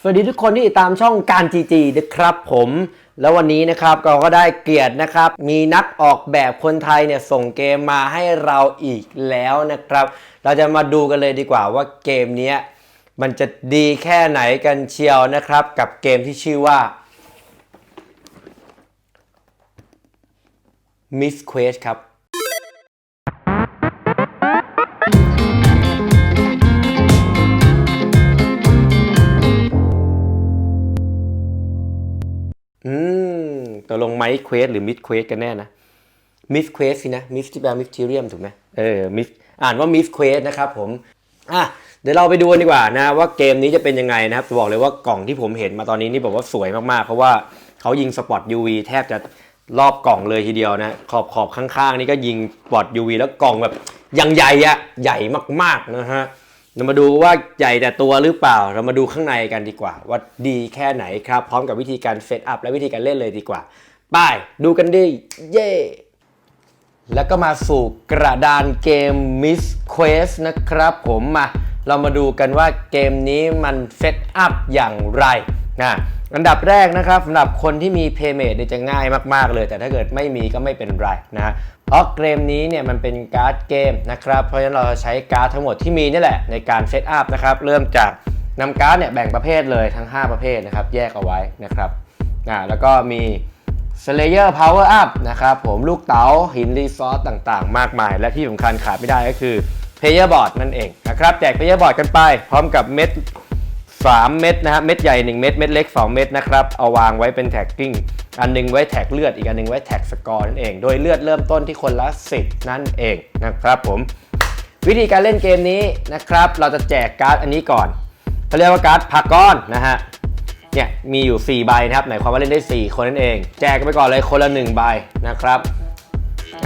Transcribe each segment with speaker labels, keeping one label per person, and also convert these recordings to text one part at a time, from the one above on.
Speaker 1: สวัสดีทุกคนที่ติดตามช่องการจีจีนะครับผม แล้ววันนี้นะครับเราก็ได้เกียรตินะครับ มีนักออกแบบคนไทยเนี่ยส่งเกมมาให้เราอีกแล้วนะครับ เราจะมาดูกันเลยดีกว่าว่าเกมนี้มันจะดีแค่ไหนกันเชียวนะครับ กับเกมที่ชื่อว่า Miss Quest ครับ ไมค์เควสหรือมิดเควสกันแน่นะมิสเควสสินะมิสที่แปลมิสทีเรียมถูกไหมเออมิสอ่านว่ามิสเควสนะครับผมอะเดี๋ยวเราไปดูกันดีกว่านะ ว่าเกมนี้จะเป็นยังไงนะครับจะบอกเลยว่ากล่องที่ผมเห็นมาตอนนี้นี่บอกว่าสวยมากๆ เพราะว่าเขายิงสปอต UV แทบจะรอบกล่องเลยทีเดียวนะขอบขอบข้างๆ นี่ก็ยิงสปอต UV แล้วกล่องแบบยังใหญ่อะใหญ่มากๆนะฮะเรามาดูว่าใหญ่แต่ตัวหรือเปล่า เรามาดูข้างในกันดีกว่า ว่าดีแค่ไหนครับ พร้อมกับวิธีการเซตอัพและวิธีการเล่นเลยดีกว่า ไปดูกันดิ เย่แล้วก็มาสู่กระดานเกม Miss Quest นะครับผมมาเรามาดูกันว่าเกมนี้มันเซตอัพอย่างไรนะอันดับแรกนะครับสำหรับคนที่มี Paymate เนี่ยจะง่ายมากๆเลย แต่ถ้าเกิดไม่มีก็ไม่เป็นไรนะเพราะเกมนี้เนี่ยมันเป็นการ์ดเกมนะครับ เพราะฉะนั้นเราจะใช้การ์ดทั้งหมดที่มีนี่แหละในการเซตอัพนะครับ เริ่มจากนำการ์ดเนี่ยแบ่งประเภทเลยทั้ง 5 ประเภทนะครับ แยกเอาไว้นะครับอ่าแล้วก็มี Slayer Power Up นะครับผมลูกเต๋าหินรีซอสต่างๆ มากมาย และที่สำคัญขาดไม่ได้ก็คือ Player Board นั่นเองนะครับแจก Player Board กันไป พร้อมกับเม็ด 3 เม็ดนะครับเม็ดใหญ่ 1 เม็ดเม็ดเล็ก 2 เม็ดนะครับเอาวางไว้เป็นแท็กกิ้งอันหนึงไว้แท็กเลือดอีกอันหนึงไว้แท็กสกอร์นั่นเอง โดยเลือดเริ่มต้นที่คนละ 10 นั่นเองนะครับผมวิธีการเล่นเกมนี้นะครับ เราจะแจกการ์ดอันนี้ก่อนเขาเรียกว่าการ์ดพากอนนะฮะ เนี่ยมีอยู่ 4 ใบนะครับหมายความว่าเล่นได้ 4 คนนั่นเอง แจกไปก่อนเลยคนละ 1 ใบนะครับ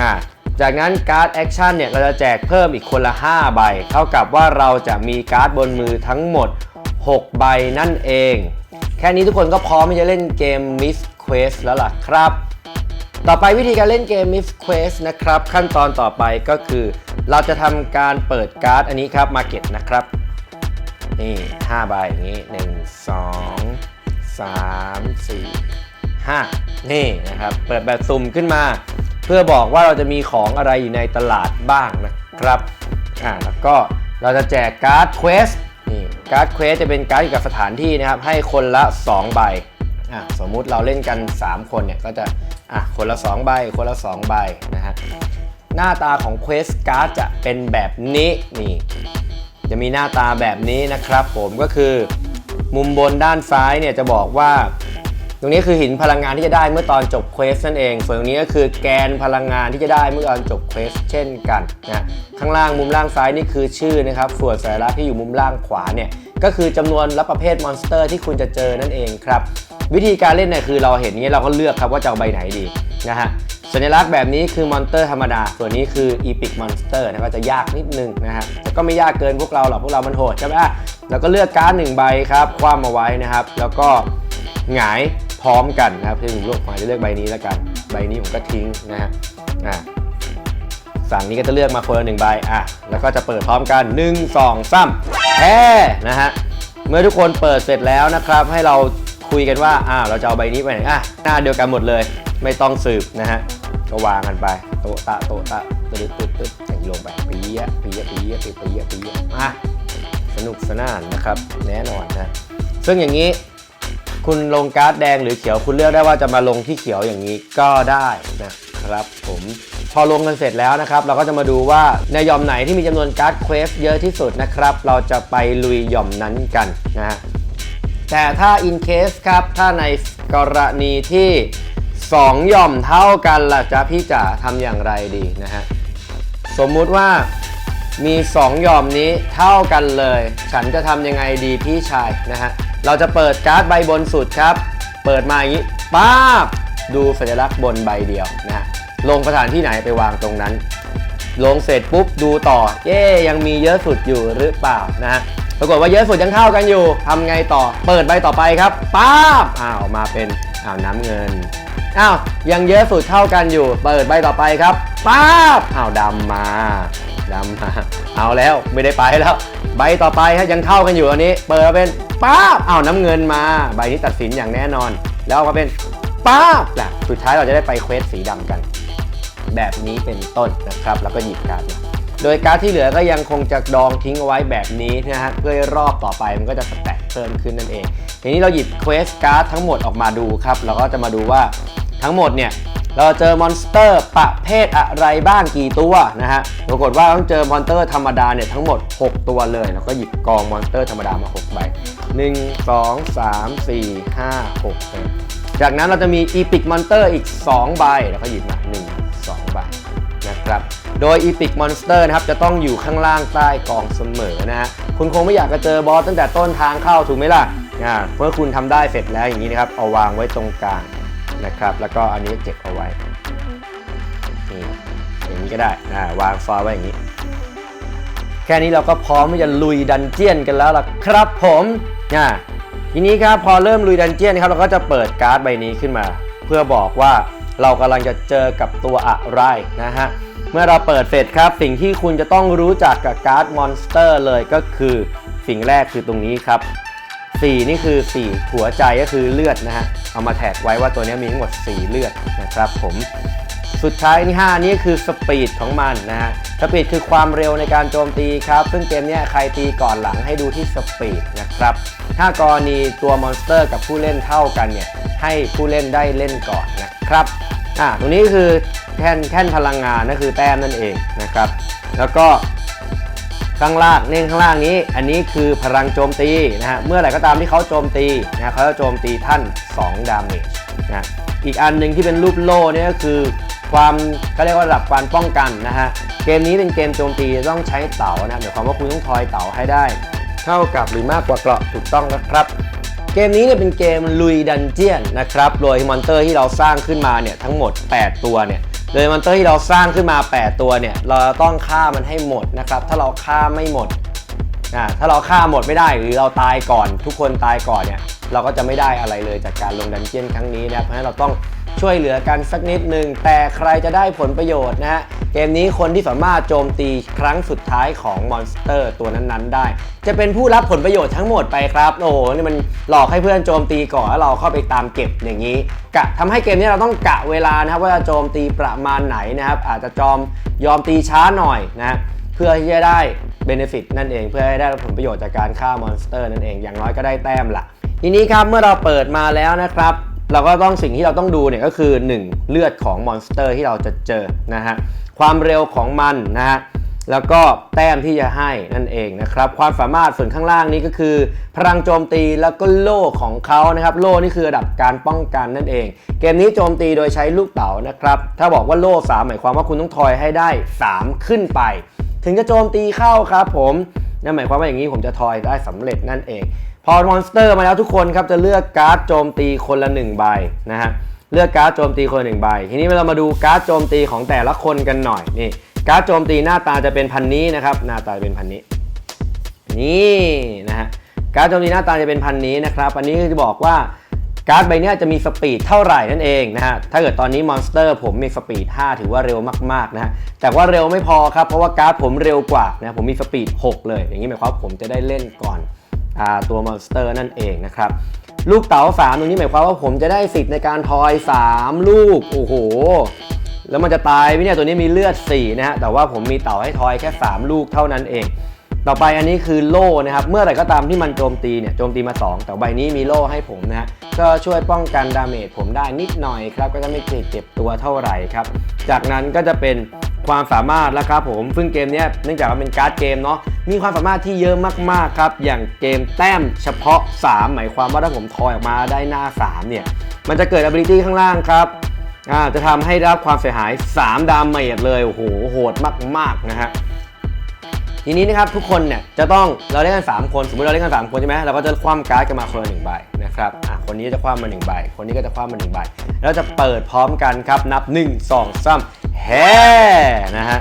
Speaker 1: อ่าจากนั้นการ์ดแอคชั่นเนี่ยเราจะแจกเพิ่มอีกคนละ 5 ใบ เท่ากับว่าเราจะมีการ์ดบนมือทั้งหมด 6 ใบนั่นเอง แค่นี้ทุกคนก็พร้อมที่จะเล่นเกม Miss Quest แล้วล่ะครับ ต่อไปวิธีการเล่นเกม Miss Quest นะครับ ขั้นตอนต่อไปก็คือ เราจะทำการเปิดการ์ดอันนี้ครับ Market นะครับ นี่ 5 ใบอย่างนี้ 1 2 3 4 5 นี่นะครับ เปิดแบบสุ่มขึ้นมา เพื่อบอกว่าเราจะมีของอะไรอยู่ในตลาดบ้างนะครับอ่าแล้วก็เราจะแจกการ์ดเควสนี่การ์ดเควสจะเป็นการ์ดเกี่ยวกับสถานที่นะครับ ให้คนละ 2 ใบอะสมมุติเราเล่นกัน 3 คนเนี่ยก็จะอะคนละ 2 ใบ คนละ 2 ใบนะฮะหน้าตาของเควสการ์ดจะเป็นแบบนี้นี่จะมีหน้าตาแบบนี้นะครับผมก็คือ มุมบนด้านซ้ายเนี่ยจะบอกว่า ตรงนี้คือหินพลังงานที่จะได้เมื่อตอนจบเควสนั่นเอง ส่วนตรงนี้ก็คือแกนพลังงานที่จะได้เมื่อตอนจบเควสเช่นกันนะข้างล่างมุมล่างซ้ายนี่คือชื่อนะครับส่วนสัญลักษณ์ที่อยู่มุมล่างขวาเนี่ยก็คือจำนวนและประเภทมอนสเตอร์ที่คุณจะเจอนั่นเองครับวิธีการเล่นเนี่ยคือเราเห็นงนี้เราก็เลือกครับว่าจะเอาใบไหนดีนะฮะ สัญลักษณ์แบบนี้คือมอนสเตอร์ธรรมดา ส่วนนี้คืออีพิกมอนสเตอร์นะก็จะยากนิดนึงนะฮะแต่ก็ไม่ยากเกินพวกเราหรอกพวกเรามันโหดใช่ไหมอะแล้วก็เลือกการ์ดหนึ่งใบครับคว่ำมาไว้นะครับ แล้วก็หงายพร้อมกันนะครับที่ผมเลือกมาจะเลือกใบนี้แล้วกัน ใบนี้ผมก็ทิ้งนะฮะอะฝั่งนี้ก็จะเลือกมาคนละหนึ่งใบอะแล้วก็จะเปิดพร้อมกัน 1 2 3แพ้นะฮะเมื่อทุกคนเปิดเสร็จแล้วนะครับ ให้เราคุยกันว่าอ้าวเราจะเอาใบนี้ไปไหนอะหน้าเดียวกันหมดเลย ไม่ต้องสืบนะฮะ ก็วางกันไป โตะตะโตะตะตึ๊ดตึ๊ดตึ๊ดอย่างนี้ลงไปปียะปียะปียะปียะปียะปียะอะสนุกสนานนะครับ แน่นอนนะ ซึ่งอย่างนี้คุณลงการ์ดแดงหรือเขียวคุณเลือกได้ว่าจะมาลงที่เขียวอย่างนี้ก็ได้นะครับผมพอลงกันเสร็จแล้วนะครับ เราก็จะมาดูว่าในหย่อมไหนที่มีจำนวนการ์ดเควสเยอะที่สุดนะครับ เราจะไปลุยหย่อมนั้นกันนะฮะแต่ถ้า in case ครับ ถ้าในกรณีที่ 2หย่อมเท่ากันล่ะจ๊ะพี่จ๋าทำอย่างไรดีนะฮะสมมุติว่ามี2หย่อมนี้เท่ากันเลย ฉันจะทำยังไงดีพี่ชายนะฮะเราจะเปิดการ์ดใบบนสุดครับ เปิดมาอย่างนี้ป๊าบดูสัญลักษณ์บนใบเดียวนะฮะลงสถานที่ไหนไปวางตรงนั้น ลงเสร็จปุ๊บดูต่อ เย้ยังมีเยอะสุดอยู่หรือเปล่านะฮะปรากฏว่าเยอะสุดยังเท่ากันอยู่ทำไงต่อ เปิดใบต่อไปครับป๊าบอ้าวมาเป็นอ้าวน้ำเงิน อ้าวยังเยอะสุดเท่ากันอยู่ เปิดใบต่อไปครับป๊าบอ้าวดำมาดำมาเอาแล้วไม่ได้ไปแล้ว ใบต่อไปฮะยังเท่ากันอยู่อันนี้ เปิดมาเป็นป้าบเอาวน้ำเงินมา ใบนี้ตัดสินอย่างแน่นอน แล้วกมาเป็นป้าบแหละสุดท้ายเราจะได้ไปเควสสีดำกัน แบบนี้เป็นต้นนะครับ แล้วก็หยิบการ์ดโดยการ์ดที่เหลือก็ยังคงจะดองทิ้งเอาไว้แบบนี้นะฮะเพื่อรอบต่อไปมันก็จะสแต็กเพิ่มขึ้นนั่นเอง ทีนี้เราหยิบเควสการ์ดทั้งหมดออกมาดูครับ เราก็จะมาดูว่า ทั้งหมดเนี่ยเราเจอมอนสเตอร์ประเภทอะไรบ้างกี่ตัวนะฮะ ปรากฏว่าต้องเจอมอนสเตอร์ธรรมดาเนี่ยทั้งหมด 6 ตัวเลย แล้วก็หยิบกองมอนสเตอร์ธรรมดามา6ใบ 1 2 3 4 5 6เลยจากนั้นเราจะมีอีพิกมอนสเตอร์อีก 2 ใบ แล้วก็หยิบมา 1 2 ใบนะครับ โดยอีพิกมอนสเตอร์นะครับจะต้องอยู่ข้างล่างใต้กองเสมอนะฮะ คุณคงไม่อยากจะเจอบอสตั้งแต่ต้นทางเข้าถูกไหมล่ะ เมื่อคุณทำได้เสร็จแล้วอย่างนี้นะครับ เอาวางไว้ตรงกลาง นะครับ แล้วก็อันนี้เก็บเอาไว้นี่อย่างนี้ก็ได้อ่าวางฟอร์ไว้อย่างนี้ แค่นี้เราก็พร้อมที่จะลุยดันเจียนกันแล้วล่ะครับผมอ่าทีนี้ครับพอเริ่มลุยดันเจียนครับเราก็จะเปิดการ์ดใบนี้ขึ้นมา เพื่อบอกว่าเรากำลังจะเจอกับตัวอะไรนะฮะเมื่อเราเปิดเสร็จครับ สิ่งที่คุณจะต้องรู้จักกับการ์ดมอนสเตอร์เลยก็คือสิ่งแรกคือตรงนี้ครับ 4 นี่คือ 4 หัวใจก็คือเลือดนะฮะ เอามาแท็กไว้ว่าตัวนี้มีทั้งหมด 4 เลือดนะครับผม สุดท้ายที่ 5 นี่คือสปีดของมันนะฮะ สปีดคือความเร็วในการโจมตีครับ ซึ่งเกมนี้ใครตีก่อนหลังให้ดูที่สปีดนะครับ ถ้ากรณีตัวมอนสเตอร์กับผู้เล่นเท่ากันเนี่ย ให้ผู้เล่นได้เล่นก่อนนะครับ อ่า ตรงนี้คือแท่นแท่นพลังงานนั่นคือแต้มนั่นเองนะครับ แล้วก็ ข้างล่างเน่งข้างล่างนี้ อันนี้คือพลังโจมตีนะฮะเมื่อไหร่ก็ตามที่เขาโจมตีนะฮะเขาจะโจมตีท่าน2ดาเมจนะฮะอีกอันหนึ่งที่เป็นรูปโล่เนี่ยก็คือความเขาเรียกว่าระดับการป้องกันนะฮะเกมนี้เป็นเกมโจมตีต้องใช้เต๋านะหมายความว่าคุณต้องทอยเต๋าให้ได้ เท่ากับหรือมากกว่าเกราะถูกต้องนะครับ เกมนี้เนี่ยเป็นเกมลุยดันเจียนนะครับโดยมอนเตอร์ที่เราสร้างขึ้นมาเนี่ยทั้งหมด 8 ตัวเนี่ย โดยมอนเตอร์ที่เราสร้างขึ้นมา 8 ตัวเนี่ย เราต้องฆ่ามันให้หมดนะครับ ถ้าเราฆ่าไม่หมดนะถ้าเราฆ่าหมดไม่ได้หรือเราตายก่อน ทุกคนตายก่อนเนี่ย เราก็จะไม่ได้อะไรเลยจากการลงดันเจียนครั้งนี้นะครับเพราะฉะนั้นเราต้อง ช่วยเหลือกันสักนิดหนึ่งแต่ใครจะได้ผลประโยชน์นะฮะเกมนี้คนที่สามารถโจมตีครั้งสุดท้ายของมอนสเตอร์ตัวนั้นๆ ได้ จะเป็นผู้รับผลประโยชน์ทั้งหมดไปครับโอ้โหนี่มันหลอกให้เพื่อนโจมตีก่อนแล้วเราเข้าไปตามเก็บอย่างนี้ กะทำให้เกมนี้เราต้องกะเวลานะครับว่าจะโจมตีประมาณไหนนะครับ อาจจะจอมยอมตีช้าหน่อยนะเพื่อที่จะได้เบนฟิตนั่นเองเพื่อให้ได้ผลประโยชน์จากการฆ่ามอนสเตอร์นั่นเองอย่างน้อยก็ได้แต้มละทีนี้ครับเมื่อเราเปิดมาแล้วนะครับ เราก็ต้องสิ่งที่เราต้องดูเนี่ยก็คือ 1 เลือดของมอนสเตอร์ที่เราจะเจอนะฮะความเร็วของมันนะฮะแล้วก็แต้มที่จะให้นั่นเองนะครับ ความสามารถส่วนข้างล่างนี้ก็คือ พลังโจมตีแล้วก็โล่ของเขานะครับ โล่นี่คือระดับการป้องกันนั่นเอง เกมนี้โจมตีโดยใช้ลูกเต๋านะครับ ถ้าบอกว่าโล่3หมายความว่าคุณต้องทอยให้ได้ 3 ขึ้นไป ถึงจะโจมตีเข้าครับผมนั่นหมายความว่าอย่างนี้ผมจะทอยได้สำเร็จนั่นเอง พอมอนสเตอร์มาแล้วทุกคนครับจะเลือกการ์ดโจมตีคนละ1ใบนะฮะเลือกการ์ดโจมตีคนละหนึ่งใบ ทีนี้เรามาดูการ์ดโจมตีของแต่ละคนกันหน่อยนี่การ์ดโจมตีหน้าตาจะเป็นพันนี้นะครับหน้าตาเป็นพันนี้นี่นะฮะการ์ดโจมตีหน้าตาจะเป็นพันนี้นะครับอันนี้จะบอกว่าการ์ดใบเนี้ยจะมีสปีดเท่าไหร่นั่นเองนะฮะ ถ้าเกิดตอนนี้มอนสเตอร์ผมมีสปีด 5 ถือว่าเร็วมากๆนะฮะ แต่ว่าเร็วไม่พอครับ เพราะว่าการ์ดผมเร็วกว่านะ ผมมีสปีด 6 เลย อย่างนี้หมายความว่าผมจะได้เล่นก่อน ตัวมอนสเตอร์นั่นเองนะครับลูกเต๋า3ตรงนี้หมายความว่าผมจะได้สิทธิ์ในการทอย 3 ลูก โอ้โห แล้วมันจะตายไหมเนี่ยตัวนี้มีเลือด 4 นะฮะ แต่ว่าผมมีเต่าให้ทอยแค่ 3 ลูกเท่านั้นเอง ต่อไปอันนี้คือโล่นะครับ เมื่อไหร่ก็ตามที่มันโจมตีเนี่ย โจมตีมา 2 แต่ใบนี้มีโล่ให้ผมนะฮะ ก็ช่วยป้องกันดาเมจผมได้นิดหน่อยครับ ก็จะไม่เจ็บเจ็บตัวเท่าไหร่ครับ จากนั้นก็จะเป็น ความสามารถแล้วครับผมซึ่งเกมนี้เนื่องจากว่าเป็นการ์ดเกมเนาะมีความสามารถที่เยอะมากๆครับ อย่างเกมแต้มเฉพาะ 3 หมายความว่าถ้าผมทอยออกมาได้หน้า 3 เนี่ย มันจะเกิด ability ข้างล่างครับจะทำให้ได้รับความเสียหาย 3 ดาเมจเลยโอ้โหโหดมากๆนะฮะทีนี้นะครับทุกคนเนี่ยจะต้องเราเล่นกัน 3 คนสมมติเราเล่นกัน 3 คนใช่ไหมเราก็จะคว่ำการ์ดกันมาคนละหนึ่งใบนะครับอะคนนี้จะคว่ำมาหนึ่งใบ คนนี้ก็จะคว่ำมาหนึ่งใบแล้วจะเปิดพร้อมกันครับนับ 1 2 3 แฮ่นะฮะ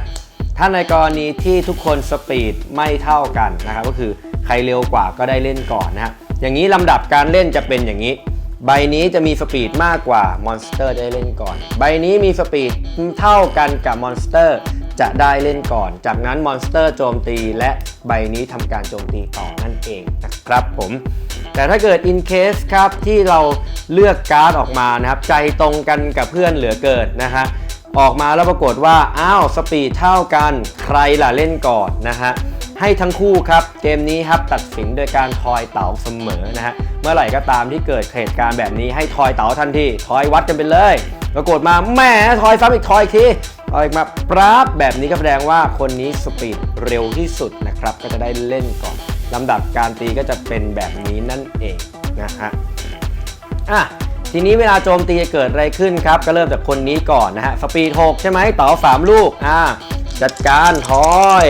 Speaker 1: ถ้าในกรณีที่ทุกคนสปีดไม่เท่ากันนะครับก็คือใครเร็วกว่าก็ได้เล่นก่อนนะฮะอย่างนี้ลำดับการเล่นจะเป็นอย่างนี้ ใบนี้จะมีสปีดมากกว่ามอนสเตอร์ได้เล่นก่อน ใบนี้มีสปีดเท่ากันกับมอนสเตอร์จะได้เล่นก่อน จากนั้นมอนสเตอร์โจมตีและใบนี้ทำการโจมตีต่อนั่นเองนะครับผม แต่ถ้าเกิด in case ครับที่เราเลือกการ์ดออกมานะครับ ใจตรงกันกับเพื่อนเหลือเกินนะฮะ ออกมาแล้วปรากฏว่า อ้าว สปีดเท่ากันใครล่ะเล่นก่อนนะฮะ ให้ทั้งคู่ครับ เกมนี้ครับตัดสินโดยการทอยเต๋าเสมอนะฮะ เมื่อไหร่ก็ตามที่เกิดเหตุการณ์แบบนี้ให้ทอยเต๋าทันทีทอยวัดกันไปเลย ปรากฏมาแหมทอยซ้ำอีกทอยอีกทีทอยมาปราบแบบนี้ก็แสดงว่าคนนี้สปีดเร็วที่สุดนะครับ ก็จะได้เล่นก่อนลำดับการตีก็จะเป็นแบบนี้นั่นเองนะฮะอะ ทีนี้เวลาโจมตีจะเกิดอะไรขึ้นครับ ก็เริ่มจากคนนี้ก่อนนะฮะสปีด6ใช่ไหมเต๋า3ลูกอะจัดการทอย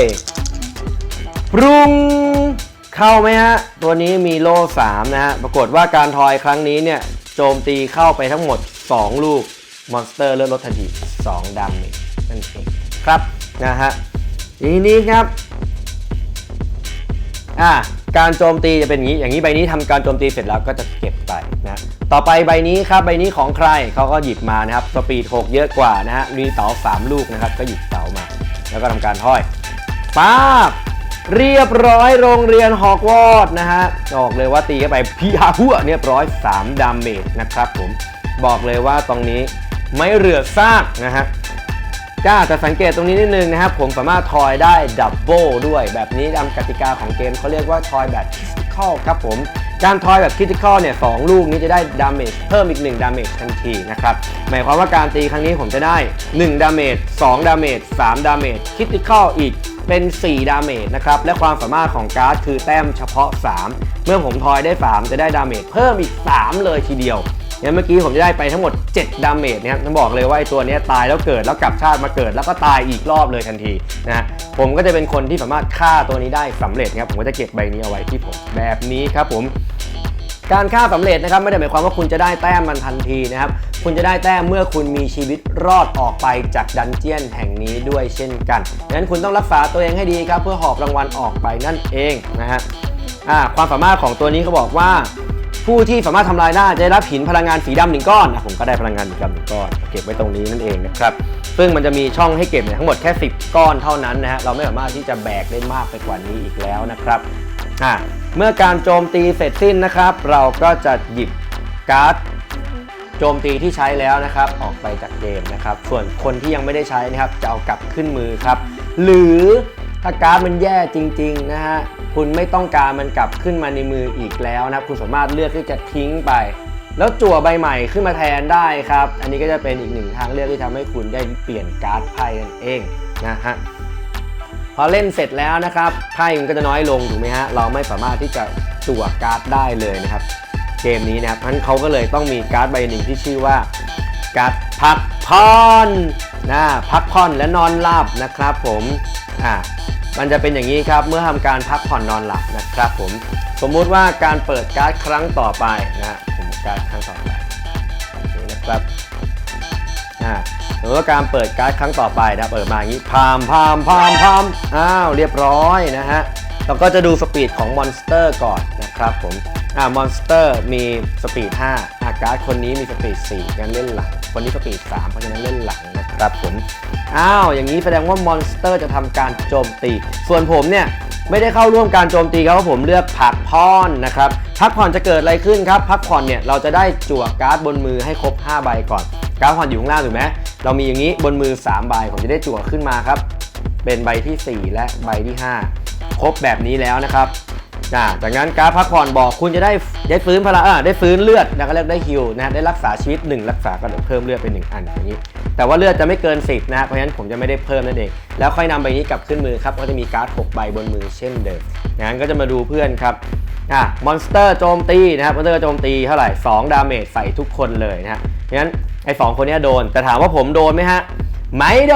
Speaker 1: ปรุงเข้าไหมฮะ ตัวนี้มีโล่3นะฮะ ปรากฏว่าการทอยครั้งนี้เนี่ยโจมตีเข้าไปทั้งหมด 2 ลูก มอนสเตอร์เลือดลดทันที2ดาเมจนั่นเองครับนะฮะทีนี้ครับอะการโจมตีจะเป็นอย่างนี้ อย่างนี้ใบนี้ทำการโจมตีเสร็จแล้วก็จะเก็บไปนะ ต่อไปใบนี้ครับใบนี้ของใครเขาก็หยิบมานะครับสปีด6เยอะกว่านะฮะมีเต๋า3ลูกนะครับก็หยิบเต๋ามา แล้วก็ทำการห้อยป้าบเรียบร้อยโรงเรียนฮอกวอตส์นะฮะบอกเลยว่าตีเข้าไปพี่ฮาหัวเรียบร้อย 3 ดาเมจนะครับผมบอกเลยว่าตรงนี้ไม่เหลือซากนะฮะจ้าแต่สังเกตตรงนี้นิดนึงนะครับ ผมสามารถทอยได้ดับเบิลด้วย แบบนี้ตามกติกาของเกมเขาเรียกว่าทอยแบบคริติคอลครับผม การทอยแบบคริติคอลเนี่ยสลูกนี้จะได้ดาเมจเพิ่มอีก1ดาเมจทันทีนะครับ หมายความว่าการตีครั้งนี้ผมจะได้1ดาเมจ2ดาเมจ3ดาเมจคริติคอลอีกเป็น 4 ดาเมจนะครับ และความสามารถของการ์ดคือแต้มเฉพาะ 3 เมื่อผมทอยได้ 3 จะได้ดาเมจเพิ่มอีก 3 เลยทีเดียว เนี่ยเมื่อกี้ผมจะได้ไปทั้งหมด 7 ดาเมจนะครับต้องบอกเลยว่าไอ้ตัวนี้ตายแล้วเกิดแล้วกลับชาติมาเกิด แล้วก็ตายอีกรอบเลยทันทีนะฮะผมก็จะเป็นคนที่สามารถฆ่าตัวนี้ได้สำเร็จครับผมก็จะเก็บใบนี้เอาไว้ที่ผมแบบนี้ครับผมการฆ่าสำเร็จนะครับไม่ได้หมายความว่าคุณจะได้แต้มมันทันทีนะครับคุณจะได้แต้มเมื่อคุณมีชีวิตรอดออกไปจากดันเจียนแห่งนี้ด้วยเช่นกันดังนั้นคุณต้องรักษาตัวเองให้ดีครับเพื่อหอบรางวัลออกไปนั่นเองนะฮะความสามารถของตัวนี้เขาบอกว่า ผู้ที่สามารถทำลายได้จะได้รับหินพลังงานสีดำหนึ่งก้อนอะผมก็ได้พลังงานสีดำหนึ่งก้อน เก็บไว้ตรงนี้นั่นเองนะครับซึ่งมันจะมีช่องให้เก็บเนี่ยทั้งหมดแค่ 10 ก้อนเท่านั้นนะฮะเราไม่สามารถที่จะแบกได้มากไปกว่านี้อีกแล้วนะครับอะเมื่อการโจมตีเสร็จสิ้นนะครับ เราก็จะหยิบการ์ดโจมตีที่ใช้แล้วนะครับออกไปจากเกมนะครับ ส่วนคนที่ยังไม่ได้ใช้นะครับจะเอากลับขึ้นมือครับ หรือ ถ้าการ์ดมันแย่จริงๆนะฮะคุณไม่ต้องการมันกลับขึ้นมาในมืออีกแล้วนะครับคุณสามารถเลือกที่จะทิ้งไป แล้วจั่วใบใหม่ขึ้นมาแทนได้ครับ อันนี้ก็จะเป็นอีกหนึ่งทางเลือกที่ทำให้คุณได้เปลี่ยนการ์ดไพ่นั่นเองนะฮะพอเล่นเสร็จแล้วนะครับไพ่มันก็จะน้อยลงถูกไหมฮะเราไม่สามารถที่จะจั่วการ์ดได้เลยนะครับ เกมนี้นะครับนั้นเขาก็เลยต้องมีการ์ดใบหนึ่งที่ชื่อว่าการ์ดพักผ่อนนะพักผ่อนและนอนหลับนะครับผมอ่า มันจะเป็นอย่างนี้ครับเมื่อทำการพักผ่อนนอนหลับนะครับผมสมมุติว่าการเปิดการ์ดครั้งต่อไปนะผมการ์ดครั้งต่อไปนี่นะครับอ่าหรือว่าการเปิดการ์ดครั้งต่อไปนะเปิดมาอย่างนี้พามพามพามพามอ้าวเรียบร้อยนะฮะเราก็จะดูสปีดของมอนสเตอร์ก่อนนะครับผมอ่ามอนสเตอร์มีสปีด5อาการ์ดคนนี้มีสปีด4งั้นเล่นหลัง คนนี้สปีด3เพราะฉะนั้นเล่นหลังนะครับผม อ้าว อย่างนี้แสดงว่ามอนสเตอร์จะทำการโจมตี ส่วนผมเนี่ยไม่ได้เข้าร่วมการโจมตีครับเพราะผมเลือกพักผ่อนนะครับ พักผ่อนจะเกิดอะไรขึ้นครับ พักผ่อนเนี่ยเราจะได้จั่วการ์ดบนมือให้ครบ 5 ใบก่อน การ์ดผ่อนอยู่ข้างล่างถูกไหมเรามีอย่างนี้บนมือ 3 ใบผมจะได้จั่วขึ้นมาครับ เป็นใบทีสี่4 และใบที่ 5 ครบแบบนี้แล้วนะครับ อ่าจากนั้นการพักผ่อนบอกคุณจะได้ได้ฟื้นพลังอ่าได้ฟื้นเลือดนะก็เรียกได้ฮิลนะได้รักษาชีวิต 1 รักษาก็เพิ่มเลือดไป 1 อันอย่างนี้ แต่ว่าเลือดจะไม่เกิน 10นะเพราะฉะนั้นผมจะไม่ได้เพิ่มนั่นเอง แล้วค่อยนำใบนี้กลับขึ้นมือครับก็จะมีการ์ด6ใบบนมือเช่นเดิมงั้นก็จะมาดูเพื่อนครับอ่ามอนสเตอร์โจมตีนะครับมอนสเตอร์โจมตีเท่าไหร่2ดาเมจใส่ทุกคนเลยนะฮะงั้นไอ้สองคนนี้โดนแต่ถามว่าผมโดนไหมฮะ ไม่โด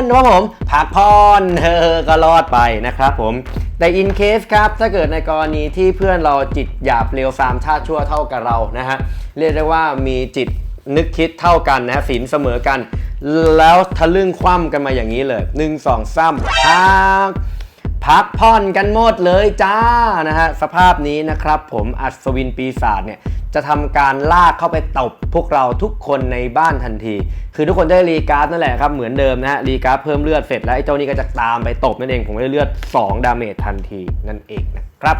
Speaker 1: นครับผมพักพรเออก็รอดไปนะครับผมแต่อินเคสครับ ถ้าเกิดในกรณีที่เพื่อนเราจิตหยาบเร็วสามชาติชั่วเท่ากับเรานะฮะเรียกได้ว่ามีจิตนึกคิดเท่ากันนะศีลเสมอกัน แล้วทะลึ่งคว่ำกันมาอย่างนี้เลย 1 2 3พัก พักผ่อนกันหมดเลยจ้านะฮะสภาพนี้นะครับ ผมอัศวินปีศาจเนี่ยจะทำการลากเข้าไปตบพวกเราทุกคนในบ้านทันที คือทุกคนได้รีการ์ดนั่นแหละครับ เหมือนเดิมนะฮะรีการ์ดเพิ่มเลือดเสร็จแล้วไอ้เจ้านี่ก็จะตามไปตบนั่นเองผมได้เลือด 2 ดาเมจทันทีนั่นเองนะครับ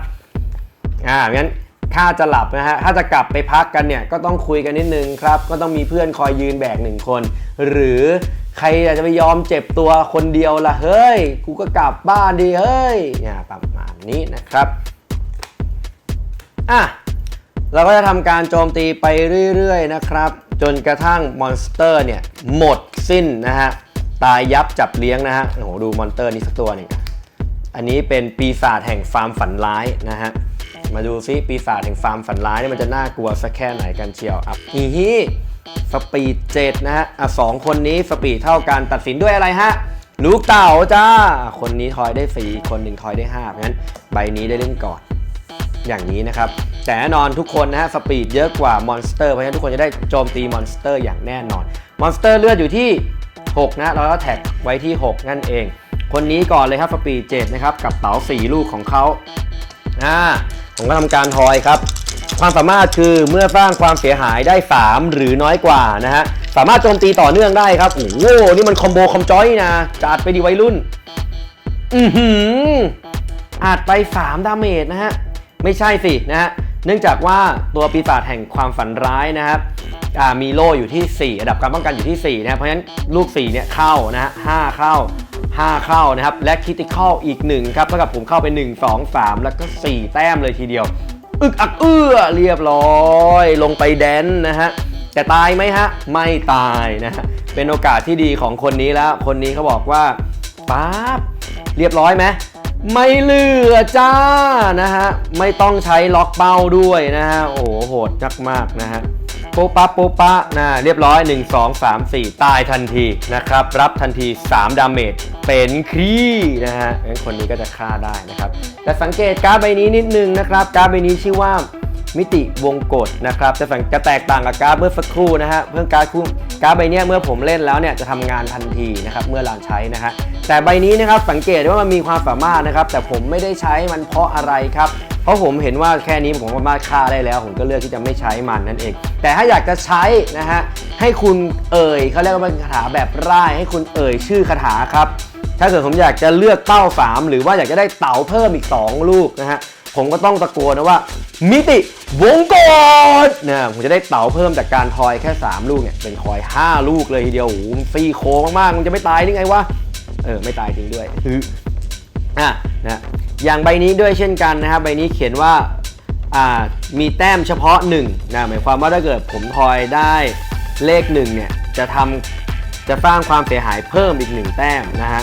Speaker 1: อ่างั้น ถ้าจะหลับนะฮะ ถ้าจะกลับไปพักกันเนี่ย ก็ต้องคุยกันนิดนึงครับ ก็ต้องมีเพื่อนคอยยืนแบกหนึ่งคน หรือใครอยากจะไปยอมเจ็บตัวคนเดียวล่ะ เฮ้ย กูก็กลับบ้านดี เฮ้ยเนี่ยประมาณนี้นะครับอะเราก็จะทำการโจมตีไปเรื่อยๆนะครับ จนกระทั่งมอนสเตอร์เนี่ย หมดสิ้นนะฮะ ตายยับจับเลี้ยงนะฮะ โอ้โห ดูมอนสเตอร์นี้สักตัวหนึ่งอันนี้เป็นปีศาจแห่งฟาร์มฝันร้ายนะฮะ มาดูซิปีศาจแห่งฟาร์มฝันร้ายเนี่ยมันจะน่ากลัวสักแค่ไหนกันเชียวอะอีฮีสปีดเจ็ดนะฮะอะสองคนนี้สปีดเท่ากันตัดสินด้วยอะไรฮะ ลูกเต่าจ้า คนนี้ทอยได้สี่คนหนึ่งทอยได้ห้าเพราะฉะนั้นใบนี้ได้เล่นก่อน อย่างนี้นะครับ แต่แน่นอนทุกคนนะฮะสปีดเยอะกว่ามอนสเตอร์เพราะฉะนั้นทุกคนจะได้โจมตีมอนสเตอร์อย่างแน่นอน มอนสเตอร์เลือดอยู่ที่ 6 นะเราก็แท็กไว้ที่ 6 นั่นเอง คนนี้ก่อนเลยครับสปีด7นะครับกับเต๋า4ลูกของเขาอ่า ผมก็ทำการทอยครับ ความสามารถคือเมื่อสร้างความเสียหายได้ 3 หรือน้อยกว่านะฮะ สามารถโจมตีต่อเนื่องได้ครับ โอ้โห นี่มันคอมโบคอมจอยนะ จัดไปดีวัยรุ่น อือหืออาจไป 3 ดาเมจนะฮะ ไม่ใช่สินะฮะ เนื่องจากว่าตัวปีศาจแห่งความฝันร้ายนะครับมีโล่อยู่ที่ 4 ระดับการป้องกันอยู่ที่ 4 นะครับ เพราะฉะนั้นลูก 4 เนี่ยเข้านะฮะ5เข้า 5 เข้านะครับ และคิติคอลอีก 1 ครับเท่ากับผมเข้าไป 1 2 3 แล้วก็ 4 แต้มเลยทีเดียว อึกอักเอื้อเรียบร้อย ลงไปแดนนะฮะแต่ตายไหมฮะ ไม่ตายนะฮะเป็นโอกาสที่ดีของคนนี้แล้ว คนนี้เขาบอกว่าป๊าบเรียบร้อยไหม ไม่เหลือจ้านะฮะ ไม่ต้องใช้ล็อกเป้าด้วยนะฮะ โอ้โหโหดจักมากนะฮะโปปะโปปะนะเรียบร้อย 1 2 3 4 ตายทันทีนะครับ รับทันที 3 ดาเมจเป็นครีนะฮะงั้นคนนี้ก็จะฆ่าได้นะครับ แต่สังเกตการ์ดใบนี้นิดนึงนะครับ การ์ดใบนี้ชื่อว่า มิติวงกฎนะครับจะสังจะแตกต่างกับการ์ดเมื่อสักครู่นะฮะเพื่อการ์ดคู่การ์ดใบเนี้ยเมื่อผมเล่นแล้วเนี่ยจะทำงานทันทีนะครับเมื่อเราใช้นะฮะแต่ใบนี้นะครับสังเกตว่ามันมีความสามารถนะครับแต่ผมไม่ได้ใช้มันเพราะอะไรครับเพราะผมเห็นว่าแค่นี้ผมสามารถฆ่าได้แล้ว ผมก็เลือกที่จะไม่ใช้มันนั่นเอง แต่ถ้าอยากจะใช้นะฮะให้คุณเอ่ยเขาเรียกว่าเป็นคาถาแบบร่าย ให้คุณเอ่ยชื่อคาถาครับถ้าเกิดผมอยากจะเลือกเป้า 3 หรือว่าอยากจะได้เต๋าเพิ่มอีก 2 ลูกนะฮะ ผมก็ต้องตะโกนนะว่า มิติวงกดนะผมจะได้เต๋าเพิ่มจากการทอยแค่ 3 ลูกเนี่ยเป็นทอย 5 ลูกเลยทีเดียวโอ้โหมันฟรีโคงมากๆมันจะไม่ตายได้ไงวะเออไม่ตายจริงด้วยฮึอะนะอย่างใบนี้ด้วยเช่นกันนะครับใบนี้เขียนว่าอ่ามีแต้มเฉพาะ1นะหมายความว่าถ้าเกิดผมทอยได้เลข1เนี่ยจะทำจะสร้างความเสียหายเพิ่มอีก 1 แต้มนะฮะ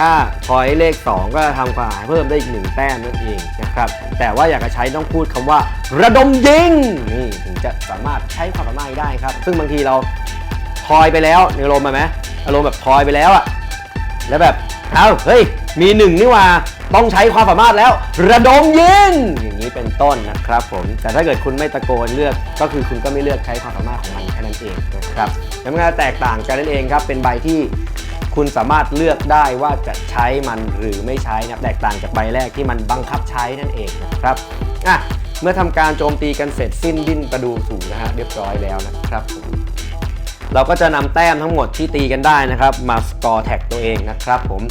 Speaker 1: ถ้าพอยเลข 2 ก็ทำความเสียหายเพิ่มได้อีก 1 แต้มนั่นเองนะครับ แต่ว่าอยากจะใช้ต้องพูดคำว่า ระดมยิงนี่ถึงจะสามารถใช้ความสามารถได้ครับ ซึ่งบางทีเราทอยไปแล้วในอารมณ์ไหมอารมณ์แบบทอยไปแล้วอะแล้วแบบเอ้าเฮ้ยมีหนึ่งนี่ว่าต้องใช้ความสามารถแล้ว ระดมยิงอย่างนี้เป็นต้นนะครับผมแต่ถ้าเกิดคุณไม่ตะโกนเลือก ก็คือคุณก็ไม่เลือกใช้ความสามารถของมันแค่นั้นเองนะครับแล้วมันก็แตกต่างกันนั่นเองครับเป็นใบที่ คุณสามารถเลือกได้ว่าจะใช้มันหรือไม่ใช้นะแตกต่างจากใบแรกที่มันบังคับใช้นั่นเองนะครับอะเมื่อทำการโจมตีกันเสร็จสิ้นดิ้นประดูสู่นะฮะเรียบร้อยแล้วนะครับผมเราก็จะนำแต้มทั้งหมดที่ตีกันได้นะครับ มาสกอร์แท็กตัวเองนะครับ ผม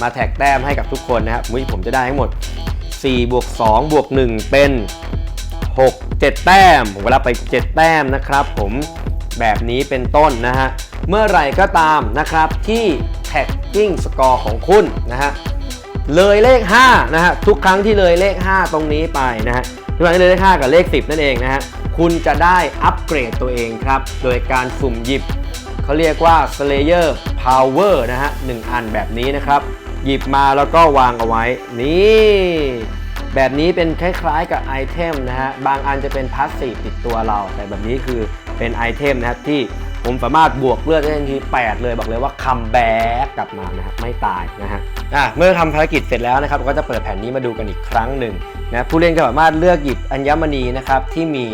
Speaker 1: มาแท็กแต้มให้กับทุกคนนะครับมุ้ยผมจะได้ทั้งหมด4บวก2บวก1เป็น 6 7 แต้มผมก็รับไป 7 แต้มนะครับ ผม แบบนี้เป็นต้นนะฮะ เมื่อไหร่ก็ตามนะครับที่แท็กกิ้งสกอร์ของคุณนะฮะเลยเลข5นะฮะทุกครั้งที่เลยเลข 5 ตรงนี้ไปนะฮะทุกครั้งที่เลยเลข 5 กับเลข 10 นั่นเองนะฮะคุณจะได้อัปเกรดตัวเองครับ โดยการสุ่มหยิบ เขาเรียกว่า Slayer Power นะฮะหนึ่งอันแบบนี้นะครับ หยิบมาแล้วก็วางเอาไว้ นี่ แบบนี้เป็นคล้ายๆกับไอเทมนะฮะ บางอันจะเป็นพาสซีฟติดตัวเรา แต่แบบนี้คือ เป็นไอเทมนะครับที่ผมสามารถบวกเลือดได้ทันที8 เลยบอกเลยว่าคัมแบ็กกลับมานะครับไม่ตายนะฮะอะเมื่อทำภารกิจเสร็จแล้วนะครับก็จะเปิดแผ่นนี้มาดูกันอีกครั้งหนึ่งนะผู้เล่นก็สามารถเลือกหยิบอัญมณีนะครับที่มี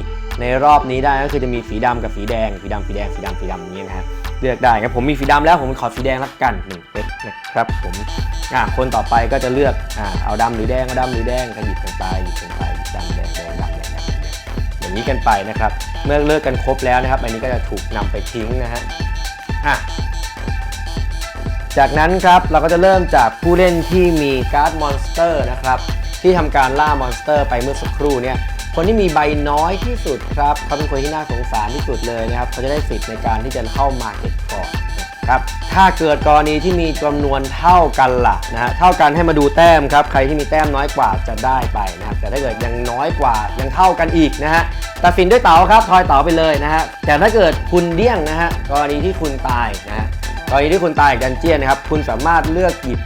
Speaker 1: ในรอบนี้ได้ก็คือจะมีสีดำกับสีแดงสีดำสีแดงสีดำสีดำอย่างนี้นะฮะเลือกได้ครับผมมีสีดำแล้วผมขอสีแดงละกันหนึ่งเซตนะครับผมอะคนต่อไปก็จะเลือกอ่าเอาดำหรือแดงเอาดำหรือแดงก็หยิบกันไปหยิบกันไปดำแดงแดงดำ อย่างนี้กันไปนะครับ เมื่อเลือกกันครบแล้วนะครับ อันนี้ก็จะถูกนำไปทิ้งนะฮะอะจากนั้นครับเราก็จะเริ่มจากผู้เล่นที่มีการ์ดมอนสเตอร์นะครับที่ทำการล่ามอนสเตอร์ไปเมื่อสักครู่เนี่ยคนที่มีใบน้อยที่สุดครับเขาเป็นคนที่น่าสงสารที่สุดเลยนะครับเขาจะได้สิทธิ์ในการที่จะเข้ามาเก็ตก่อนนะ ครับถ้าเกิดกรณีที่มีจำนวนเท่ากันล่ะนะฮะเท่ากันให้มาดูแต้มครับใครที่มีแต้มน้อยกว่าจะได้ไปนะครับแต่ถ้าเกิดยังน้อยกว่ายังเท่ากันอีกนะฮะตัดสินด้วยเต๋าครับทอยเต๋าไปเลยนะฮะแต่ถ้าเกิดคุณเดี้ยงนะฮะกรณีที่คุณตายนะฮะกรณีที่คุณตายจากดันเจียนนะครับคุณสามารถเลือกหยิบ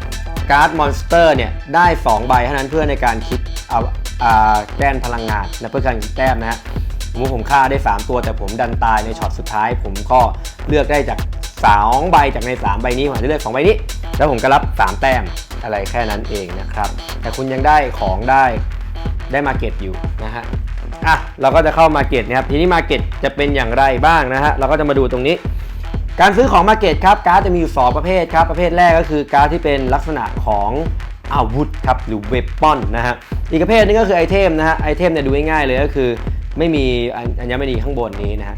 Speaker 1: การ์ดมอนสเตอร์เนี่ยได้ 2 ใบเท่านั้นเพื่อในการคิดเอาอ่าแก้นพลังงานนะเพื่อการคิดแต้มนะฮะสมมติผมฆ่าได้ 3 ตัวแต่ผมดันตายในช็อตสุดท้าย ผมก็เลือกได้จาก 2 ใบจากใน 3 ใบนี้ผมจะเลือก 2 ใบนี้ แล้วผมก็รับ 3 แต้มอะไรแค่นั้นเองนะครับ แต่คุณยังได้ของได้ได้มาเก็ตอยู่นะฮะอะเราก็จะเข้ามาเก็ตนะครับทีนี้มาเก็ตจะเป็นอย่างไรบ้างนะฮะเราก็จะมาดูตรงนี้ การซื้อของมาเก็ตครับการ์ดจะมีอยู่ 2 ประเภทครับประเภทแรกก็คือการ์ดที่เป็นลักษณะของอาวุธครับหรือเวปอนนะฮะอีกประเภทนึงก็คือไอเทมนะฮะไอเทมเนี่ยดูง่ายๆเลยก็คือ ไม่มีอัญมณีข้างบนนี้นะฮะ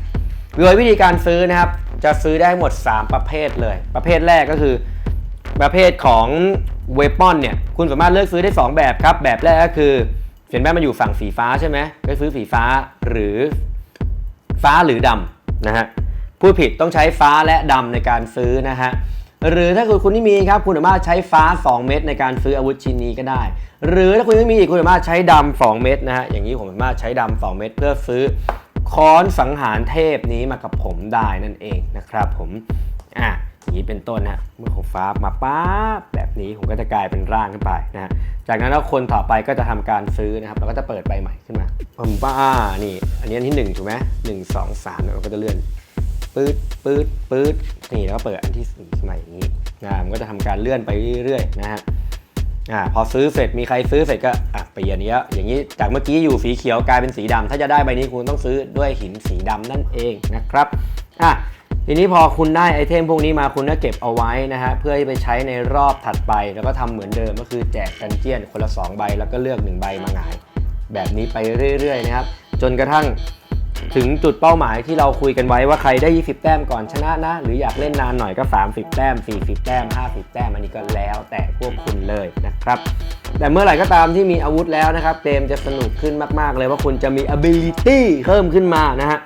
Speaker 1: โดยวิธีการซื้อนะครับ จะซื้อได้หมด 3 ประเภทเลย ประเภทแรกก็คือ ประเภทของเวปอนเนี่ยคุณสามารถเลือกซื้อได้ 2 แบบครับ แบบแรกก็คือเห็นไหมมันอยู่ฝั่งสีฟ้าใช่ไหมก็ซื้อสีฟ้าหรือฟ้าหรือดำนะฮะพูดผิดต้องใช้ฟ้าและดำในการซื้อนะฮะหรือถ้าคุณคุณที่มีครับคุณสามารถใช้ฟ้า 2 เม็ดในการซื้ออาวุธชิ้นนี้ก็ได้ หรือถ้าคุณไม่มีอีกคุณสามารถใช้ดำ2เม็ดนะฮะอย่างนี้ผมสามารถใช้ดำ2เม็ดเพื่อซื้อ ค้อนสังหารเทพนี้มากับผมได้นั่นเองนะครับผมอะอย่างนี้เป็นต้นนะเมื่อผมฟ้ามาป๊าแบบนี้ผมก็จะกลายเป็นร่างขึ้นไปนะฮะจากนั้นแล้วคนต่อไปก็จะทำการซื้อนะครับแล้วก็จะเปิดใบใหม่ขึ้นมาผมว่านี่ อันนี้อันที่หนึ่งถูกไหมหนึ่งสองสามแล้วก็จะเลื่อนปื๊ดปื๊ดปื๊ดนี่แล้วก็เปิดอันที่สี่ขึ้นมาอย่างนี้นะมันก็จะทำการเลื่อนไปเรื่อยๆนะฮะ อ่าพอซื้อเสร็จมีใครซื้อเสร็จก็อะเปลี่ยนเนี้ยอย่างนี้จากเมื่อกี้อยู่สีเขียวกลายเป็นสีดำถ้าจะได้ใบนี้คุณต้องซื้อด้วยหินสีดำนั่นเองนะครับอะทีนี้พอคุณได้ไอเทมพวกนี้มาคุณก็เก็บเอาไว้นะฮะเพื่อที่ไปใช้ในรอบถัดไป แล้วก็ทำเหมือนเดิมก็คือแจกกันเจียนคนละสองใบ แล้วก็เลือกหนึ่งใบมาหงาย แบบนี้ไปเรื่อยๆนะครับจนกระทั่ง ถึงจุดเป้าหมายที่เราคุยกันไว้ว่าใครได้ 20 แต้มก่อนชนะนะ หรืออยากเล่นนานหน่อยก็ 30 แต้ม 40 แต้ม 50 แต้ม อันนี้ก็แล้วแต่พวกคุณเลยนะครับ แต่เมื่อไหร่ก็ตามที่มีอาวุธแล้วนะครับเกมจะสนุกขึ้นมากๆเลยว่าคุณจะมี ability เพิ่มขึ้นมานะฮะ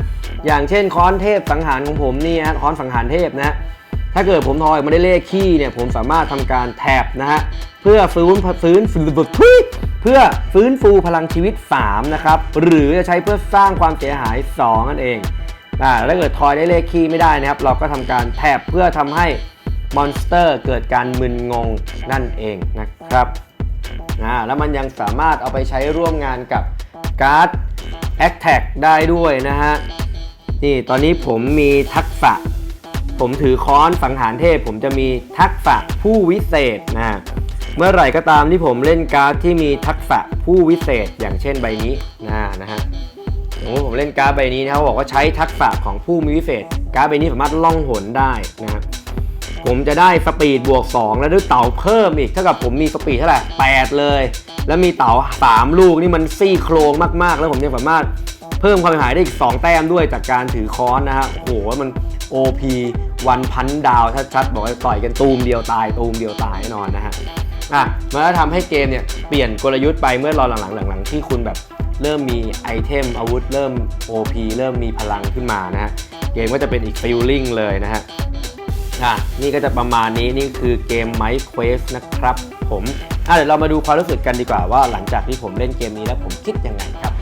Speaker 1: อย่างเช่นค้อนเทพสังหารของผมนี่ฮะค้อนสังหารเทพนะฮะถ้าเกิดผมทอยมาได้เลขขี้เนี่ยผมสามารถทำการแท็บนะฮะ เพื่อฟื้นฟื้นฟื้นเพื่อฟื้นฟูพลังชีวิต 3 นะครับ หรือจะใช้เพื่อสร้างความเสียหาย 2 นั่นเองอ่าแล้วถ้าเกิดทอยได้เลขขี้ไม่ได้นะครับ เราก็ทำการแทบเพื่อทำให้มอนสเตอร์เกิดการมึนงงนั่นเองนะครับอ่าแล้วมันยังสามารถเอาไปใช้ร่วมงานกับการ์ด a t t a c k ได้ด้วยนะฮะ นี่ตอนนี้ผมมีทักษะ ผมถือค้อนสังหารเทพ ผมจะมีทักษะผู้วิเศษนะ เมื่อไหร่ก็ตามที่ผมเล่นการ์ดที่มีทักษะผู้วิเศษอย่างเช่นใบนี้นะนะฮะสมมติผมเล่นการ์ดใบนี้นะครับเขาบอกว่าใช้ทักษะของผู้มีวิเศษ การ์ดใบนี้สามารถล่องหนได้นะครับผมจะได้สปีดบวก 2 แล้วด้วยเต่าเพิ่มอีกเท่ากับผมมีสปีดเท่าไหร่8เลย แล้วมีเต่า3ลูกนี่มันซี่โครงมากๆ แล้วผมยังสามารถเพิ่มความเสียหายได้อีก 2 แต้มด้วยจากการถือค้อนนะฮะโอ้โหมัน OP วันพันดาวชัดๆบอกว่าต่อยกันตูมเดียวตายตูมเดียวตายแน่นอนนะฮะ อะมันก็ทำให้เกมเนี่ยเปลี่ยนกลยุทธ์ไปเมื่อรอหลังๆหลังๆที่คุณแบบเริ่มมีไอเทมอาวุธ เริ่ม OP เริ่มมีพลังขึ้นมานะฮะเกมก็จะเป็นอีกฟิลลิ่งเลยนะฮะอะนี่ก็จะประมาณนี้นี่คือเกมไมค์เควสนะครับผมอะเดี๋ยวเรามาดูความรู้สึกกันดีกว่าว่าหลังจากที่ผมเล่นเกมนี้แล้วผมคิดยังไงครับ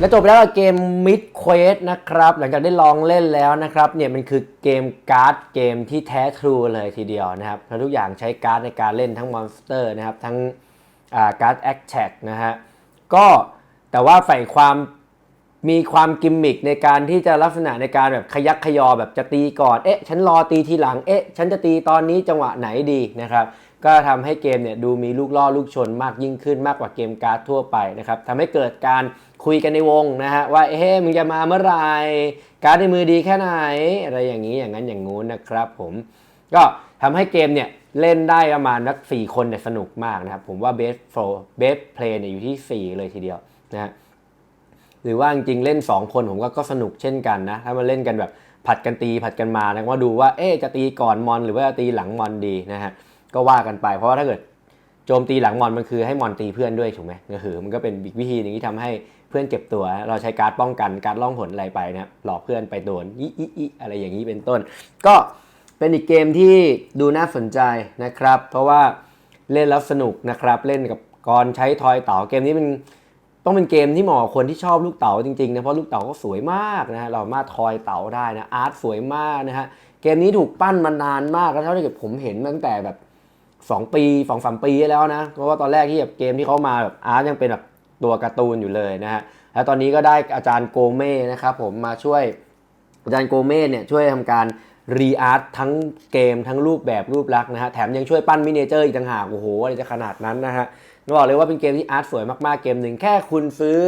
Speaker 1: และจบไปแล้วกับเกม Mid Quest นะครับ หลังจากได้ลองเล่นแล้วนะครับเนี่ยมันคือเกมการ์ดเกมที่แท้ทรูเลยทีเดียวนะครับแล้วทุกอย่างใช้การ์ดในการเล่นทั้งมอนสเตอร์นะครับทั้งการ์ดแอคแท็กนะฮะก็แต่ว่าใส่ความมีความกิมมิคในการที่จะลักษณะในการแบบขยักขยอแบบจะตีก่อน เอ๊ะ ฉันรอตีทีหลัง เอ๊ะ ฉันจะตีตอนนี้จังหวะไหนดีนะครับ ก็ทำให้เกมเนี่ยดูมีลูกล่อลูกชนมากยิ่งขึ้นมากกว่าเกมการ์ดทั่วไปนะครับทำให้เกิดการ คุยกันในวงนะฮะว่าเฮ้มึงจะมาเมื่อไหร่การ์ดในมือดีแค่ไหน อะไรอย่างนี้อย่างนั้นอย่างงู้นนะครับผม ก็ทำให้เกมเนี่ยเล่นได้ประมาณนักสี่คนเนี่ยสนุกมากนะครับ ผมว่าเบสโฟเบสเพลย์เนี่ยอยู่ที่ 4 เลยทีเดียวนะฮะหรือว่าจริงเล่น 2 คนผมก็ก็สนุกเช่นกันนะ ถ้ามาเล่นกันแบบผัดกันตีผัดกันมานะว่าดูว่าเอ๊ะจะตีก่อนมอนหรือว่าจะตีหลังมอนดีนะฮะก็ว่ากันไป เพราะว่าถ้าเกิดโจมตีหลังมอนมันคือให้มอนตีเพื่อนด้วยถูกไหมก็คือมันก็เป็นวิธีหนึ่งที่ทำให้ เพื่อนเก็บตัว เราใช้การ์ดป้องกันการ์ดล่องหนอะไรไปนะครับหลอกเพื่อนไปโดนอิอิอิอะไรอย่างนี้เป็นต้น ก็เป็นอีกเกมที่ดูน่าสนใจนะครับ เพราะว่าเล่นแล้วสนุกนะครับเล่นกับกรใช้ทอยเต๋าเกมนี้มันต้องเป็นเกมที่เหมาะกับคนที่ชอบลูกเต๋าจริงๆนะเพราะลูกเต๋าก็สวยมากนะฮะเรามาทอยเต๋าได้นะอาร์ตสวยมากนะฮะเกมนี้ถูกปั้นมานานมากแล้วเท่าที่ผมเห็นตั้งแต่แบบ 2 ปี2อสปีแล้วนะเพราะว่าตอนแรกที่แบบเกมที่เขามาแบบอาร์ตยังเป็นแบบ ตัวการ์ตูนอยู่เลยนะฮะแล้วตอนนี้ก็ได้อาจารย์โกเม่นะครับผมมาช่วยอาจารย์โกเม่เนี่ยช่วยทำการรีอาร์ตทั้งเกมทั้งรูปแบบรูปลักษณ์นะฮะแถมยังช่วยปั้นมินิเจอร์อีกต่างหากโอ้โหอะไรจะขนาดนั้นนะฮะบอกเลยว่าเป็นเกมที่อาร์ตสวยมากๆเกมหนึ่งแค่คุณซื้อ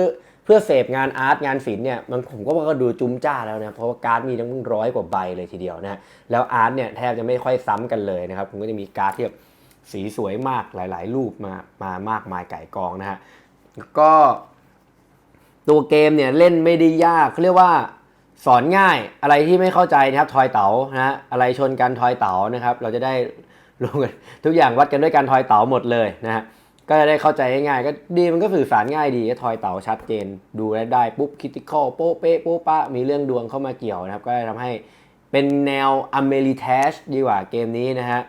Speaker 1: เพื่อเสพงานอาร์ตงานศิลป์เนี่ยมันผมก็ว่าก็ดูจุ้มจ้าแล้วนะเพราะว่าการ์ดมีทั้งร้อยกว่าใบเลยทีเดียวนะฮะแล้วอาร์ตเนี่ยแทบจะไม่ค่อยซ้ำกันเลยนะครับผมก็จะมีการ์ดที่แบบสีสวยมากหลาย ๆ รูปมามามากมายไก่กองนะฮะ ก็ตัวเกมเนี่ยเล่นไม่ได้ยากเขาเรียกว่าสอนง่ายอะไรที่ไม่เข้าใจนะครับทอยเต๋านะฮะอะไรชนกันทอยเต๋านะครับ เราจะได้รู้กันทุกอย่างวัดกันด้วยการทอยเต๋าหมดเลยนะฮะก็จะได้เข้าใจง่ายๆก็ดีมันก็สื่อสารง่ายดีก็ทอยเต๋าชัดเจนดูแลได้ปุ๊บคิติคอลโป๊ะเป๊ะโป๊ะปะมีเรื่องดวงเข้ามาเกี่ยวนะครับ ก็จะทำให้เป็นแนวอเมริแทชดีกว่าเกมนี้นะฮะ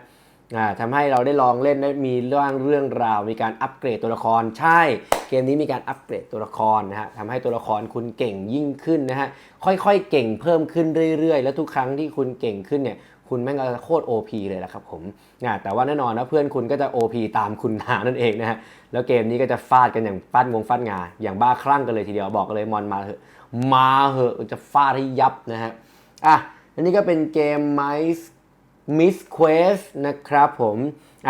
Speaker 1: ทำให้เราได้ลองเล่นได้มีเรื่องเรื่องราว มีการอัปเกรดตัวละครใช่ เกมนี้มีการอัปเกรดตัวละครนะฮะทำให้ตัวละครคุณเก่งยิ่งขึ้นนะฮะค่อยๆเก่งเพิ่มขึ้นเรื่อยๆ แล้วทุกครั้งที่คุณเก่งขึ้นเนี่ยคุณแม่งก็โคตร OP เลยละครับผมอ่าแต่ว่าแน่นอนนะเพื่อนคุณก็จะ OP ตามคุณนานั่นเองนะฮะ แล้วเกมนี้ก็จะฟาดกันอย่างฟาดงงฟาดงา อย่างบ้าคลั่งกันเลยทีเดียว บอกกันเลยมอนมาเถอะ มาเหอะ จะฟาดให้ยับนะฮะ อะ อันนี้ก็เป็นเกมไมซ์ Miss Quest นะครับผม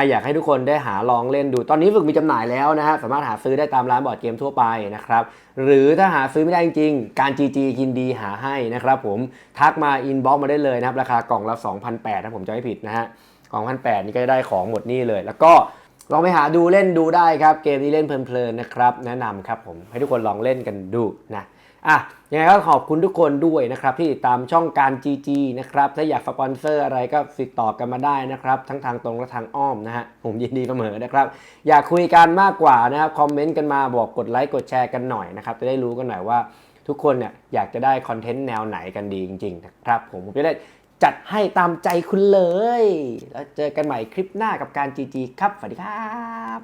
Speaker 1: อยากให้ทุกคนได้หาลองเล่นดู ตอนนี้ฝึกมีจำหน่ายแล้วนะฮะ สามารถหาซื้อได้ตามร้านบอร์ดเกมทั่วไปนะครับ หรือถ้าหาซื้อไม่ได้จริงๆ การ GG ยินดีหาให้นะครับผม ทักมาอินบ็อกมาได้เลยนะครับ ราคากล่องละ 2,800ถ้าผมจะไม่ผิดนะฮะ กล่อง1,800นี่ก็จะได้ของหมดนี่เลย แล้วก็ลองไปหาดูเล่นดูได้ครับ เกมนี้เล่นเพลินๆนะครับ แนะนำครับผม ให้ทุกคนลองเล่นกันดูนะ อะยังไงก็ขอบคุณทุกคนด้วยนะครับที่ติดตามช่องการ GG นะครับถ้าอยากสปอนเซอร์อะไรก็ติดต่อกันมาได้นะครับ ทั้งทางตรงและทางอ้อมนะฮะผมยินดีเสมอนะครับ อยากคุยกันมากกว่านะครับคอมเมนต์กันมาบอกกดไลค์กดแชร์กันหน่อยนะครับจะได้รู้กันหน่อยว่าทุกคนเนี่ยอยากจะได้คอนเทนต์แนวไหนกันดีจริงๆนะครับผมผมจะได้จัดให้ตามใจคุณเลย แล้วเจอกันใหม่คลิปหน้ากับการ GG ครับสวัสดีครับ